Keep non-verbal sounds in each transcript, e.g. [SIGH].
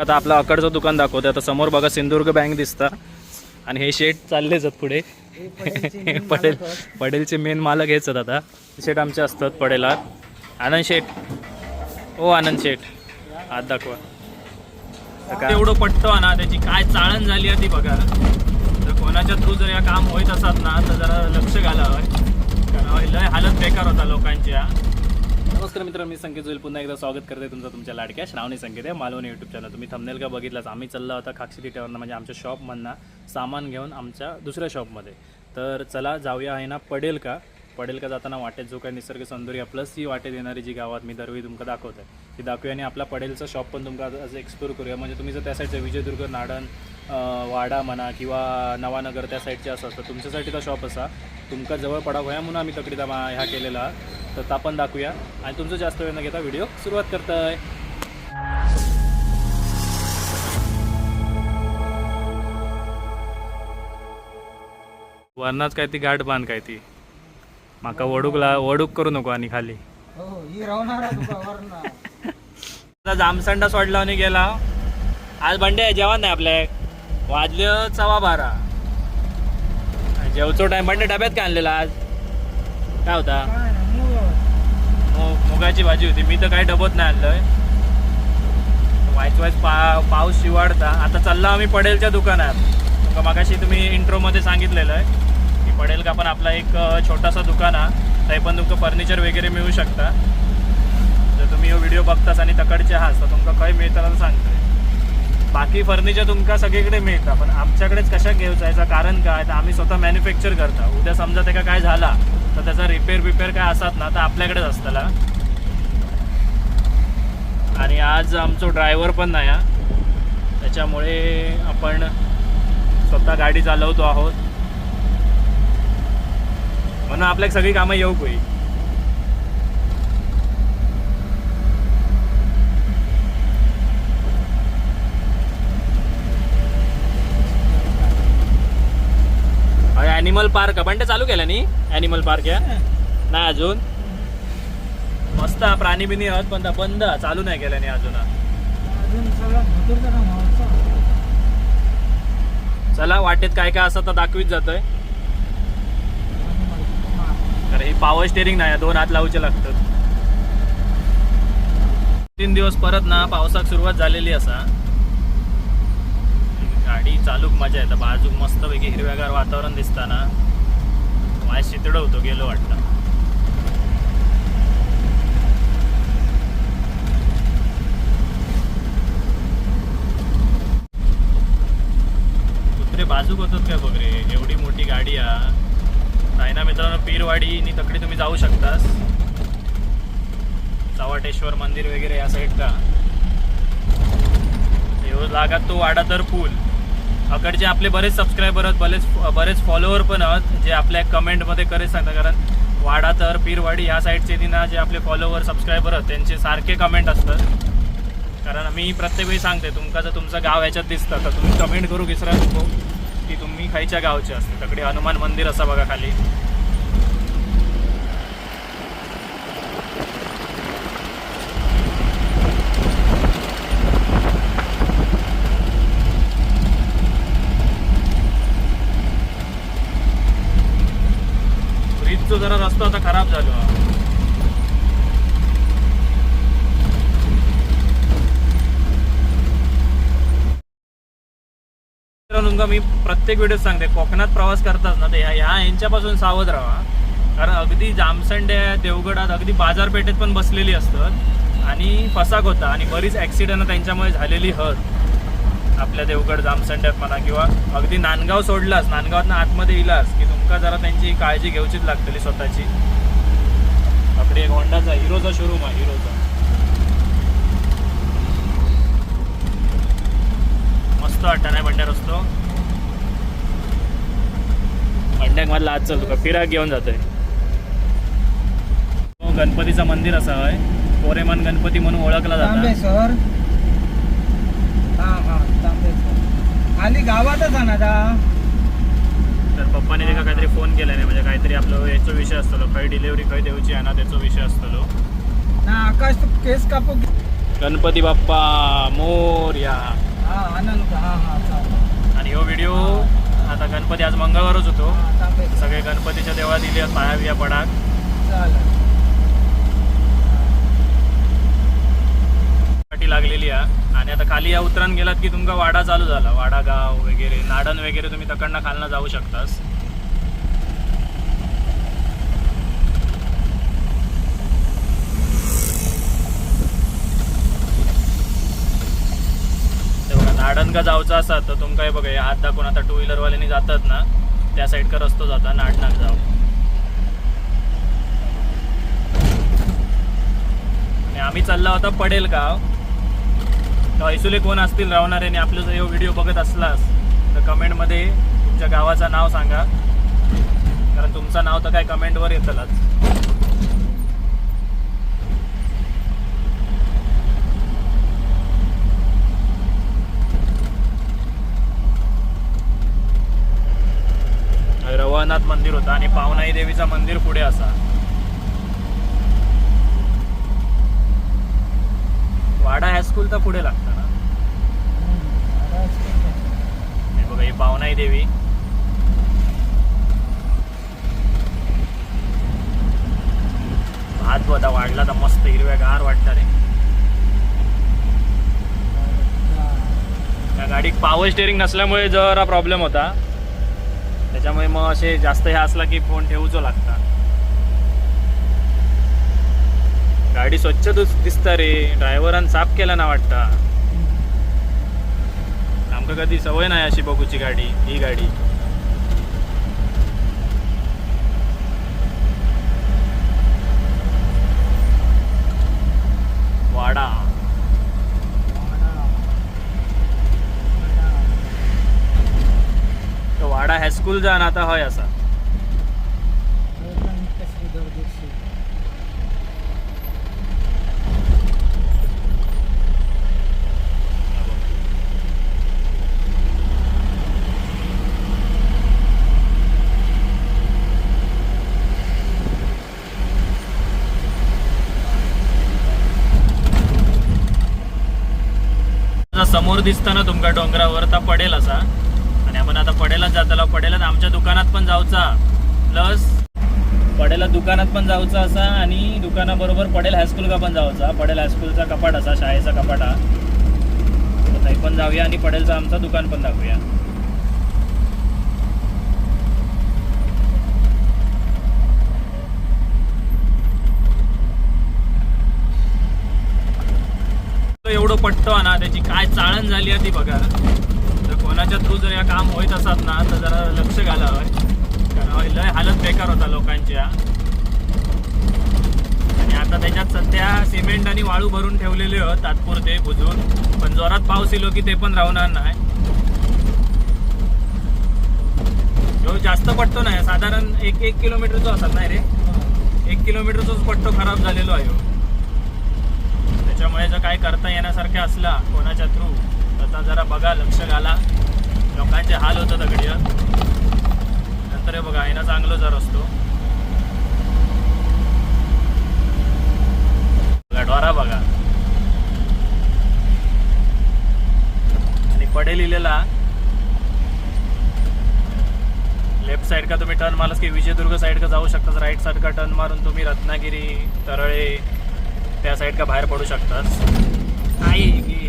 आता आपलं अकडचं दुकान दाखवते आता समोर बघा सिंधुदुर्ग बँक दिसता. आणि हे शेट चालले जात पुढे. पडेल पडेलचे मेन मालक हेच आहेत आता. शेट आमचे असतात पडेला. आनंद शेठ. ओ आनंद शेठ. हात दाखवा. तर एवढं पटतं ना त्याची काय चाळण झाली आहे ती बघा. जर कोणाच्या थ्रू जर या काम होत असतात ना तर जरा लक्ष घालावं. कारण लय हालत बेकार होता लोकांच्या. नमस्कार मित्रांनो मी संकेत जोईल. पुन्हा एकदा स्वागत करते तुमचं तुमच्या लाडक्या श्रावणी संकेत आहे मालवणी यूट्यूब चॅनल तुम्ही थंबनेल का बघितलाच? आम्ही चालला होता खाक्षी तिट्यावरनं म्हणजे आमच्या शॉपमधनं सामान घेऊन आमच्या दुसऱ्या शॉपमध्ये तर चला जाऊया आहे ना पडेल का पडेल का जाताना वाटेत जो काही निसर्ग सौंदर्य प्लस ही वाटेत येणारी जी गावात मी दरवेळी तुमका दाखवत आहे ती दाखवूया आणि आपला पडेलचं शॉप पण तुमका असं एक्सप्लोर करूया. म्हणजे तुम्ही जर त्या साईडचं विजयदुर्ग नाडण वाडा म्हणा किंवा नवानगर त्या साईडचे असं असतं. तुमच्यासाठी तो शॉप असा. तुमका जवळ पडा होया म्हणून आम्ही तकडी मा ह्या केलेला. तर ता पण दाखवूया. आणि तुमचं जास्त वेळ न घेता व्हिडिओ सुरुवात करताय. वरनाच काय ती गाठ बांध काय ती. माका वडूकला वडूक करू नको आणि खाली. हो [LAUGHS] जामसंडा सोडला आणि गेला. आज बंडे जेवण नाही आपल्या वाजले सव्वा बारा. जेवचो टाइम बंडे डब्यात काय आणलेला आज? काय होता? मु- मुगाची भाजी होती. मी तर काही डबत नाही आणलोय. वाईच वाईच पा पाऊस शिवाडता. आता चालला आम्ही पडेलच्या दुकानात. तुमका मागाशी तुम्ही इंट्रोमध्ये सांगितलेलं आहे की पडेल का पण आपला एक छोटासा दुकान आहे ते पण तुमचं फर्निचर वगैरे मिळू शकता. जर तुम्ही हो व्हिडिओ बघतास आणि तकडचे आहात तर तुमका काही मिळतं तर सांगतोय. बाकी फर्निचर तुमका सगळीकडे मिळतं पण आमच्याकडेच कशा घेऊचा याचं कारण काय? तर आम्ही स्वतः मॅन्युफॅक्चर करता. उद्या समजा त्याका काय झाला तर त्याचा रिपेअर बिपेअर काय असतात ना तर आपल्याकडेच असताला आणि आज आमचा ड्रायव्हर पण नाही हा. त्याच्यामुळे आपण स्वतः गाडी चालवतो आहोत. म्हणून आपल्या सगळी कामं येऊ होईल ॲनिमल पार्क पण चालू केलं नी? ॲनिमल पार्क या? नाही अजून? मस्त प्राणी बिनी आहोत पण बंद चालू नाही केलं नी अजून. चला वाटेत काय काय असं तर दाखवीत जातोय. तर ही पॉवर स्टेरिंग नाही दोन हात लावचे लागतात. तीन दिवस परत ना पावसाक सुरुवात झालेली असा. गाडी चालूक मजा येतं बाजूक मस्तपैकी हिरव्यागार वातावरण दिसताना. माझ्या शितड होतो गेलो वाटतं. कुत्रे बाजूक होतात का बघ रे? एवढी मोठी गाडी आ. नाही ना मित्रांनो पीरवाडी आणि तकडे तुम्ही जाऊ शकतास. चवाटेश्वर मंदिर वगैरे या साईड का येऊ लागात तो वाडा तर पूल. अकडचे आपले बरेच सबस्क्रायबर आहेत बरेच बरेच फॉलोअर पण आहेत जे आपल्या कमेंटमध्ये करे सांगतात. कारण वाडा तर पीरवाडी या साईडचे तिना ना जे आपले फॉलोअर सबस्क्रायबर आहेत त्यांचे सारखे कमेंट असतात. कारण मी प्रत्येक वेळी सांगते तुमका जर तुमचं गाव ह्याच्यात दिसतं तर तुम्ही कमेंट करू विसरा नको की तुम्ही खायच्या गावचे असते. तकडे हनुमान मंदिर असं बघा खाली. तो जरा रस्ता आता खराब झाला. मित्रांनो मी प्रत्येक व्हिडिओ सांगते कोकणात प्रवास करतात ना ते ह्या यांच्यापासून सावध राहा. कारण अगदी जामसंडे देवगडात अगदी बाजारपेठेत पण बसलेली असतात. आणि फसाक होता आणि बरीच ऍक्सिडेंट त्यांच्यामुळे झालेली हत. आपल्या देवगड जामसंड्यात म्हणा किंवा अगदी नांदगाव सोडलास नांदगावात आतमध्ये इलास की तुमका जरा त्यांची काळजी घेऊचीच लागतली स्वतःची? आपली एक होंडाचा हिरोचा शोरूम आहे हिरोचा. मस्त वाटतं नाही असतो? भंड्याक बंड्याक आज चल तुका फिराक घेऊन जातोय. गणपतीचं मंदिर असं आहे कोरेमान गणपती म्हणून ओळखला जातो तांबेश्वर हा हा तांबेश्वर खाली गावातच आहे ना दा तर पप्पाने त्याला काहीतरी फोन केला नाही म्हणजे काहीतरी आपलं याचा विषय असतो खंय डिलिव्हरी खंय देऊची आहे ना त्याचा विषय असतो ना आकाश तू केस कापू गणपती बाप्पा मोर्या हा आनंद हा हा आणि हो. व्हिडिओ आता गणपती आज मंगळवारच होतो. सगळे गणपतीच्या देवा दिले पाया बिया पडाक चालेल. साठी लागलेली आहे. आणि आता खाली या उतरान गेलात की तुमका वाडा चालू झाला. वाडा गाव वगैरे नाडण वगैरे तुम्ही तकडनं खालनं जाऊ शकतास. नाडण का जाऊचं असतात तर तुमका हे बघा हे हात दाखवून आता टू व्हीलरवाल्यांनी जातात ना त्या साईड का रस्तो जाता नाडणाक जाऊ. आणि आम्ही चालला होता पडेल गाव ऐसुले कोण असतील राहणारे आणि आपलं जर व्हिडिओ बघत असलास तर कमेंटमध्ये तुमच्या गावाचं नाव सांगा. कारण तुमचं नाव तर काय कमेंटवर येतलंच. रवळनाथ मंदिर होतं आणि पावनाई देवीचं मंदिर पुढे असा. वाडा हायस्कूल तर पुढे लागतं ना हे बघा देवी. भात बघा वाढला तर मस्त हिरव्या गार वाटतं रे. त्या गाडीत पॉवर स्टेअरिंग नसल्यामुळे जरा प्रॉब्लेम होता. त्याच्यामुळे मग असे जास्त हे असला की फोन ठेवूचो लागता. गाडी स्वच्छ दिस- दिसता रे. ड्रायव्हरान साफ केला ना वाटता. आमका कधी सवय नाही अशी बघूची गाडी ही गाडी. वाडा. तो वाडा हायस्कूल जाण आता हय असा आता समोर दिसताना तुमका डोंगरावर तर पडेल असा. आणि आपण आता पडेलाच जाताला पडेलाच. आमच्या दुकानात पण जाऊचा. प्लस पडेला दुकानात पण जाऊचा असा आणि दुकानाबरोबर पडेल हायस्कूल का पण जाऊचा. पडेल हायस्कूलचा कपाट असा शाळेचा कपाट हा. तर पण जाऊया आणि पडेलचं आमचं दुकान पण दाखवूया. एवढं पट्टो ना त्याची काय चाळण झाली आहे ती बघा. तर कोणाच्या थ्रू जर या काम होत असत ना तर जरा लक्ष घालावं. कारण लय हालत बेकार होता लोकांच्या. आणि आता त्याच्यात सध्या सिमेंट आणि वाळू भरून ठेवलेले आहेत तात्पुरते बुजून. पण जोरात पाऊस येलो की ते पण राहणार नाही. जो जास्त पडतो नाही साधारण एक एक किलोमीटरचा असत नाही रे. एक किलोमीटरचाच पट्टो खराब झालेलो आहे त्यामुळे त्याच्यामुळे जर काय करता येण्यासारखं असला कोणाच्या थ्रू तर आता जरा बघा लक्ष घाला. लोकांचे हाल होतं दगडी नंतर हे बघा येणं चांगलं जर असतो. गडवारा बघा. आणि पडे लिहिलेला. लेफ्ट साईड का तुम्ही टर्न मारलास की विजयदुर्ग साइड का जाऊ शकता राईट साईड का टर्न मारून तुम्ही रत्नागिरी तरळे त्या साईड का बाहेर पडू शकतास नाही की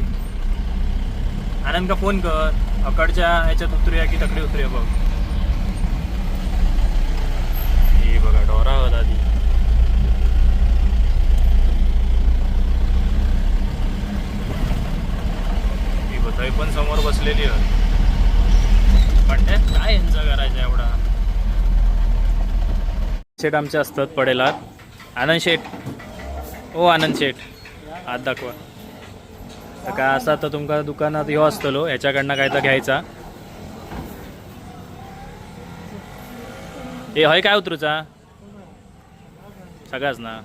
आनंद का फोन कर. अकडच्या ह्याच्यात उतरूया की तकडे उतरूया बघ. हे बघा डोरा होता ती ती पण समोर बसलेली आहे. पण त्यात काय यांचं करायचं एवढा? शेट आमचे असतात पडेलात. आनंद शेठ ओ आनंद शेठ. हात दाखवा. तर काय असा तर तुमका दुकानात ह्यो असतलो ह्याच्याकडनं काय तर घ्यायचा. ए हय काय उतरूचा? सगळाच ना.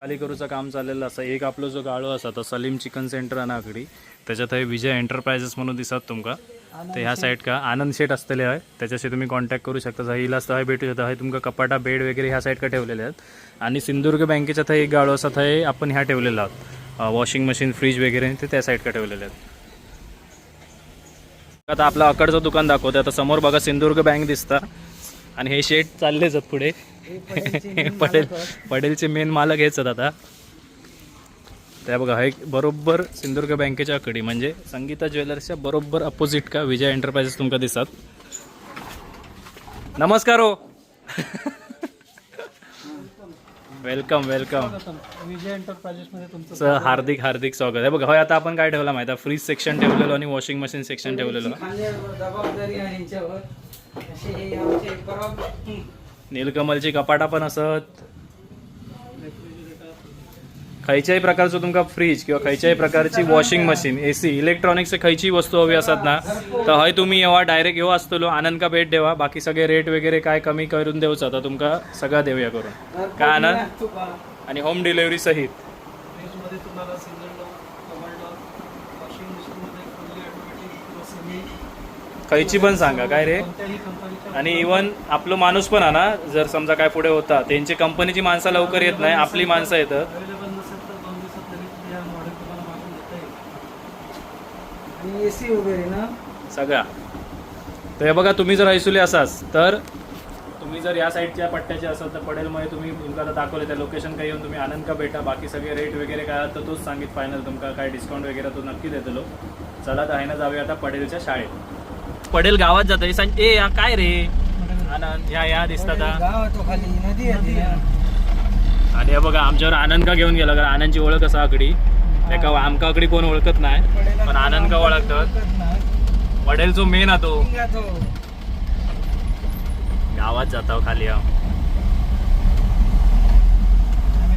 खाली करूचं काम चाललेलं असं एक आपलं जो गाळो असा तो सलीम चिकन सेंटर आहे आकडी. त्याच्यात हे विजय एंटरप्राइजेस म्हणून दिसत तुमका. तर ह्या साईड का आनंद शेट असलेले आहे त्याच्याशी तुम्ही कॉन्टॅक्ट करू शकता. हिला हय भेटू शकता. हय तुमका कपाटा बेड वगैरे ह्या साईड का ठेवलेले आहेत. आणि सिंधुदुर्ग बँकेच्या थंय एक गाळो असा थंय आपण ह्या ठेवलेला आहोत. वॉशिंग मशीन फ्रीज वगैरे ते त्या साईडला ठेवलेले आहेत. आता आपलं अकडचं दुकान दाखवतं आता समोर बघा सिंधुदुर्ग बँक दिसतं. आणि हे शेट चाललेच आहेत पुढे. हे [LAUGHS] आहेत. पडेलचे मेन मालक हेच आहेत आता. त्या बघा हे बरोबर सिंधुदुर्ग बँकेच्या अकडी म्हणजे संगीता ज्वेलर्सच्या बरोबर अपोजिट का विजय एंटरप्राइजेस तुमका दिसत नमस्कार हो. वेलकम वेलकम विजय एंटरप्राइजेस मध्ये तुमचं हार्दिक हार्दिक स्वागत. आहे बघा होय आता आपण काय ठेवला माहिती फ्रीज सेक्शन ठेवलेलो आणि वॉशिंग मशीन सेक्शन ठेवलेलो. नीलकमलची कपाटा पण असत. खयच्याही प्रकारचं तुमका फ्रीज किंवा खयच्याही प्रकारची वॉशिंग मशीन एसी इलेक्ट्रॉनिक्स खयची वस्तू हवी असत ना तर हय तुम्ही येवा डायरेक्ट येवा असतलो आनंद का भेट देवा. बाकी सगळे रेट वगैरे काय कमी करून देऊचा. आता तुमका सगळं देऊया करून. काय आनंद? आणि होम डिलिव्हरी सहित. खयची पण सांगा काय रे? आणि इवन आपलं माणूस पण आहे ना जर समजा काय पुढे होता त्यांची कंपनीची माणसं लवकर येत नाही आपली माणसं येतात. आणि ए सी वगैरे ना? सगळा तर हे बघा तुम्ही जर ऐसुले असाच तर तुम्ही जर या साईडच्या पट्ट्याचे असाल तर पडेलमध्ये तुम्ही तुमका दाखवले त्या लोकेशन काही येऊन तुम्ही आनंद का भेटा? बाकी सगळे रेट वगैरे काय आहेत तर तोच सांगित फायनल तुमका काय डिस्काउंट वगैरे तो नक्की देतलो चला तर आहे ना जाऊया आता पडेलच्या शाळेत. पडेल गावात जात ए या काय रे? आनंद या या दिसतात. आणि हे बघा आमच्यावर आनंद का घेऊन गेला? कारण आनंदची ओळख असा आकडी त्या आमका कोण ओळखत नाही पण आनंद का ओळखतात? ओळखत. पडेल जो मेन हा तो. आहे तो. गावात जातो खाली हा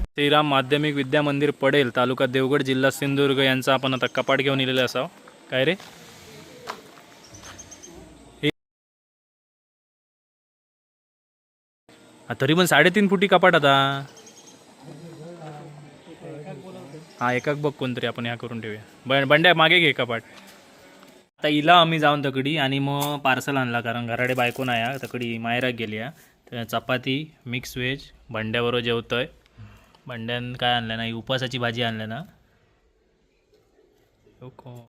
श्रीराम माध्यमिक विद्या मंदिर पडेल तालुका देवगड जिल्हा सिंधुदुर्ग यांचा आपण आता कपाट घेऊन इलेलं असावं. काय रे? तरी पण साडेतीन फुटी कपाट आता. हा एकाक बघ कोणतरी आपण ह्या करून ठेवूया. ब बंड्या मागे घे कपाट. आता इला आम्ही जाऊन तकडी आणि मग पार्सल आणला कारण घराडे बायको नाही हा, तकडी मायराक गेली हा तर चपाती मिक्स व्हेज बंड्याबरोबर आहे बंड्यान काय आणलं ना उपवासाची उपासाची भाजी आणलं ना. हो